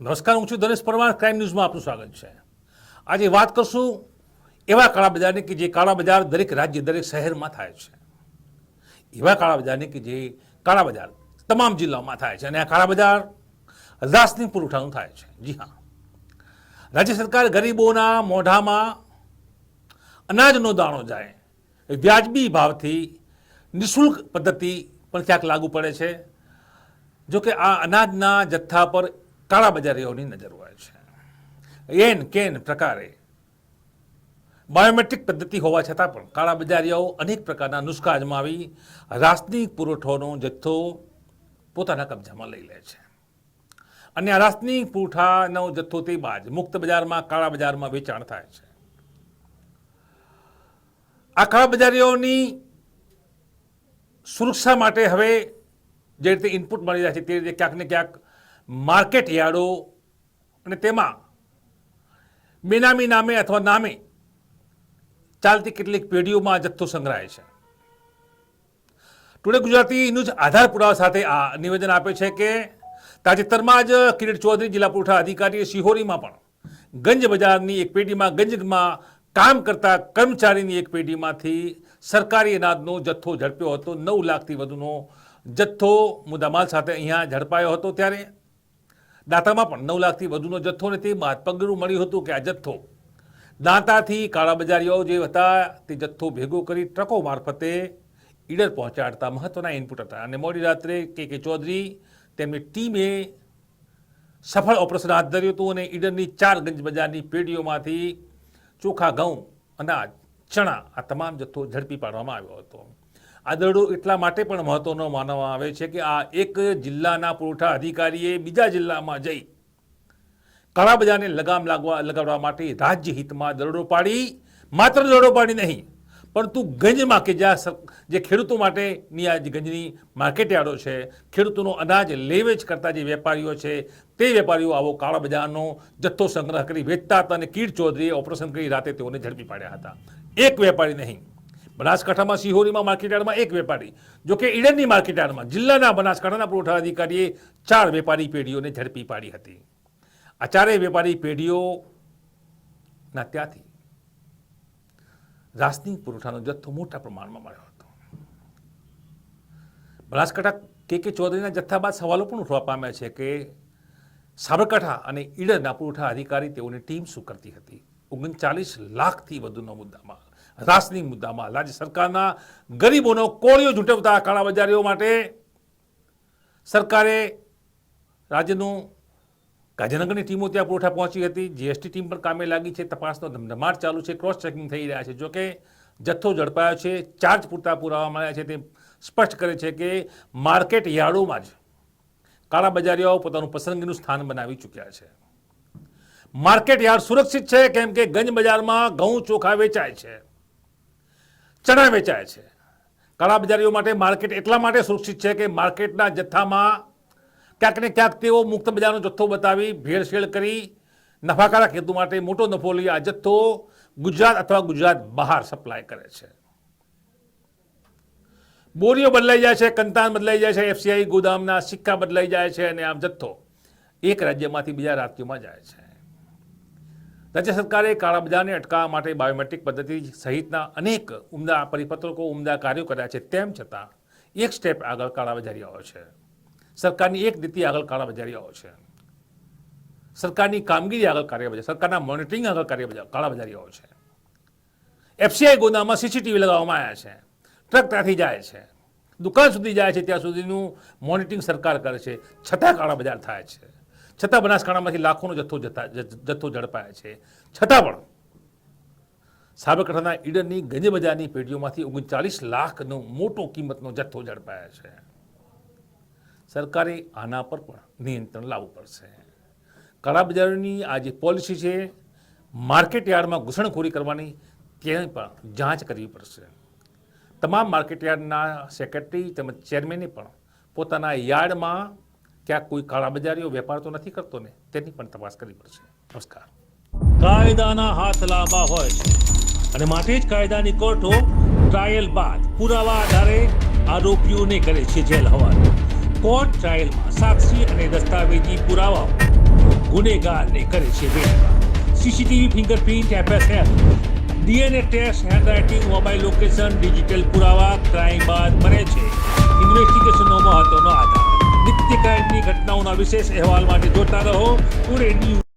નમસ્કાર, હું છું દરેશ પરમાર ક્રાઇમ ન્યૂઝમાં આપનું સ્વાગત છે. આજે વાત કરશું એવા કાળા બજારની કે જે કાળા બજાર દરેક રાજ્ય, દરેક શહેરમાં થાય છે. એવા કાળા બજારની કે જે કાળા બજાર તમામ જિલ્લાઓમાં થાય છે અને આ કાળા બજાર રાસની પુરવઠાનું થાય છે. જી હા. રાજ્ય સરકાર ગરીબોના મોઢામાં અનાજનો દાણો જાય. વ્યાજબી ભાવથી નિઃશુલ્ક પદ્ધતિ પણ ક્યાંક લાગુ પડે છે. જો કે આ અનાજના જથ્થા પર કાળા બજારીઓની નજર હોય છે. એન કેન પ્રકારે બાયોમેટ્રિક પદ્ધતિ હોવા છતાં પણ કાળા બજારીઓ અનેક પ્રકારના નુસ્ખા અજમાવી રાસનિક પુરવઠોનો જથ્થો પોતાના કબજામાં લઈ લે છે. અને આ રાસનિક પુરવઠાનો જથ્થો તે બાદ મુક્ત બજારમાં કાળા બજારમાં વેચાણ થાય છે. આ કાળા બજારીઓની સુરક્ષા માટે હવે જે રીતે ઇનપુટ મળી રહ્યા છે તે રીતે ક્યાંક ને ક્યાંક માર્કેટ યાર્ડો અને તેમાં બેનામી નામે અથવા નામે ચાલતી કેટલીક પેઢીઓમાં જથ્થો સંગ્રહાય છે. ટુડે ગુજરાતી ન્યૂઝ આધાર પુરાવા સાથે આ નિવેદન આપે છે કે તાજેતરમાં જ કિરીટ ચૌધરી જિલ્લા પુરવઠા અધિકારીએ શિહોરીમાં પણ ગંજ બજારની એક પેઢીમાં ગંજમાં કામ કરતા કર્મચારીની એક પેઢીમાંથી સરકારી અનાજનો જથ્થો ઝડપ્યો હતો. નવ લાખથી વધુનો જથ્થો મુદ્દામાલ સાથે અહીંયા ઝડપાયો હતો. ત્યારે દાંતામાં પણ નવ લાખથી વધુનો જથ્થો ને તે પગલું મળ્યું હતું કે આ જથ્થો દાંતાથી કાળા બજારીઓ જે હતા, તે જથ્થો ભેગો કરી ટ્રકો મારફતે ઈડર પહોંચાડતા મહત્વના ઇનપુટ હતા. અને મોડી રાત્રે કે કે ચૌધરી તેમની ટીમે સફળ ઓપરેશન હાથ ધર્યું હતું અને ઈડરની ચાર ગંજ બજારની પેઢીઓમાંથી ચોખા, ઘઉં, અનાજ, ચણા આ તમામ જથ્થો ઝડપી પાડવામાં આવ્યો હતો. આ દરડો એટલા માટે પણ મહત્વનો માનવામાં આવે છે કે આ એક જિલ્લાના પુરવઠા અધિકારીએ બીજા જિલ્લામાં જઈ કાળા બજારને લગામ લાગવા લગાડવા માટે રાજ્ય હિતમાં દરડો પાડી. માત્ર દરડો પાડી નહીં, પરંતુ ગંજમાં કે જ્યાં જે ખેડૂતો માટેની આ ગંજની માર્કેટ યાર્ડો છે, ખેડૂતોનો અનાજ લેવેચ કરતા જે વેપારીઓ છે, તે વેપારીઓ આવો કાળા બજારનો જથ્થો સંગ્રહ કરી વેચતા હતા અને કીર ચૌધરીએ ઓપરેશન કરી રાતે તેઓને ઝડપી પાડ્યા હતા. એક વેપારી નહીં બનાસકાંઠામાં સિહોરીમાં માર્કેટયાર્ડમાં એક વેપારી, જોકે ઈડનની માર્કેટયાર્ડમાં જિલ્લાના બનાસકાંઠાના પુરવઠા અધિકારીએ ચાર વેપારી પેઢીઓને ઝડપી પાડી હતી. આ ચારેય વેપારી પેઢીઓના ત્યાંથી રાસનિક પુરવઠાનો જથ્થો મોટા પ્રમાણમાં મળ્યો હતો. બનાસકાંઠા કે કે ચૌધરીના જથ્થા બાદ સવાલો પણ ઉઠવા પામ્યા છે કે સાબરકાંઠા અને ઈડરના પુરવઠા અધિકારી તેઓની ટીમ શું કરતી હતી? ઓગણચાલીસ લાખથી વધુનો મુદ્દામાં રાસનિક મુદ્દામાં રાજ્ય સરકારના ગરીબોનો કોળિયો ઝૂંટવતા કાળા બજારીઓ માટે સરકારે રાજ્યનું ગાંધીનગરની ટીમો ત્યાં પુરવઠા પહોંચી હતી. જીએસટી ટીમ પણ કામે લાગી છે. તપાસનો ધમધમાટ ચાલુ છે. ક્રોસ ચેકિંગ થઈ રહ્યા છે. જોકે જથ્થો ઝડપાયો છે. ચાર્જ પૂરતા પુરાવા મળ્યા છે. તે સ્પષ્ટ કરે છે કે માર્કેટ યાર્ડોમાં જ કાળા બજારીઓ પોતાનું પસંદગીનું સ્થાન બનાવી ચૂક્યા છે. માર્કેટ યાર્ડ સુરક્ષિત છે, કેમ કે ગંજ બજારમાં ઘઉં ચોખા વેચાય છે. ચણા વેચાય છે. કાળા બજારીઓ માટે માર્કેટ એટલા માટે સુરક્ષિત છે કે માર્કેટના જથ્થામાં ક્યાંક ને ક્યાંક તેઓ મુક્ત બજારનો જથ્થો બતાવી ભેળસેળ કરી નફાકારક હેતુ માટે મોટો નફો લઈ આ જથ્થો ગુજરાત અથવા ગુજરાત બહાર સપ્લાય કરે છે. બોરીઓ બદલાઈ જાય છે, કંતાન બદલાઈ જાય છે, એફસીઆઈ ગોદામના સિક્કા બદલાઈ જાય છે અને આમ જથ્થો એક રાજ્યમાંથી બીજા રાજ્યોમાં જાય છે. રાજ્ય સરકારે કાળા બજારને અટકાવવા માટે બાયોમેટ્રિક પદ્ધતિ સહિતના અનેક ઉમદા પરિપત્રકો, ઉમદા કાર્યો કર્યા છે. તેમ છતાં, એક સ્ટેપ આગળ કાળા બજારીઓ છે. સરકારની એક નીતિ આગળ કાળા બજારીઓ છે. સરકારની કામગીરી આગળ કાર્ય બજાર સરકારના મોનિટરિંગ આગળ કાર્ય બજાર કાળા બજારીઓ છે. એફસીઆઈ ગોદામાં સીસીટીવી લગાવવામાં આવ્યા છે. ટ્રક ત્યાંથી જાય છે. દુકાન સુધી જાય છે. ત્યાં સુધીનું મોનિટરિંગ સરકાર કરે છે. છતાં કાળા બજાર થાય છે. છતાં બનાસકાંઠામાંથી લાખોનો જથ્થો જતા જથ્થો ઝડપાયા છે. છતાં પણ સાબરકાંઠાના ઈડનની ગંજ બજારની પેઢીઓમાંથી ઓગણચાલીસ લાખનો મોટો કિંમતનો જથ્થો ઝડપાયા છે. સરકારે આના પર પણ નિયંત્રણ લાવવું પડશે. કાળા બજારોની આ જે પોલિસી છે, માર્કેટ યાર્ડમાં ઘૂસણખોરી કરવાની તેની પણ જાંચ કરવી પડશે. તમામ માર્કેટ યાર્ડના સેક્રેટરી તેમજ ચેરમેને પણ પોતાના યાર્ડમાં ક્યાંક કોઈ કાળાબજારીઓ વેપાર તો નથી કરતો ને, તેની પણ તપાસ કરવી પડશે. નમસ્કાર. કાયદાના હાથ લાંબા હોય છે અને માટે જ કાયદાની કોર્ટો ટ્રાયલ બાદ પુરાવા આધારે આરોપીઓને કરે છે જેલ હવાલે. કોર્ટ ટ્રાયલમાં સાક્ષી અને દસ્તાવેજી પુરાવાઓ ગુનેગારને કરે છે વેઠવા CCTV fingerprint FSL DNA test handwriting mobile location digital પુરાવા ક્રાઇમ બાદ બને છે. ઇન્વેસ્ટિગેશનનો મહત્વનો આધાર. નિત્ય ક્રાઇમની ઘટનાઓના વિશેષ અહેવાલ માટે જોતા રહો. Today news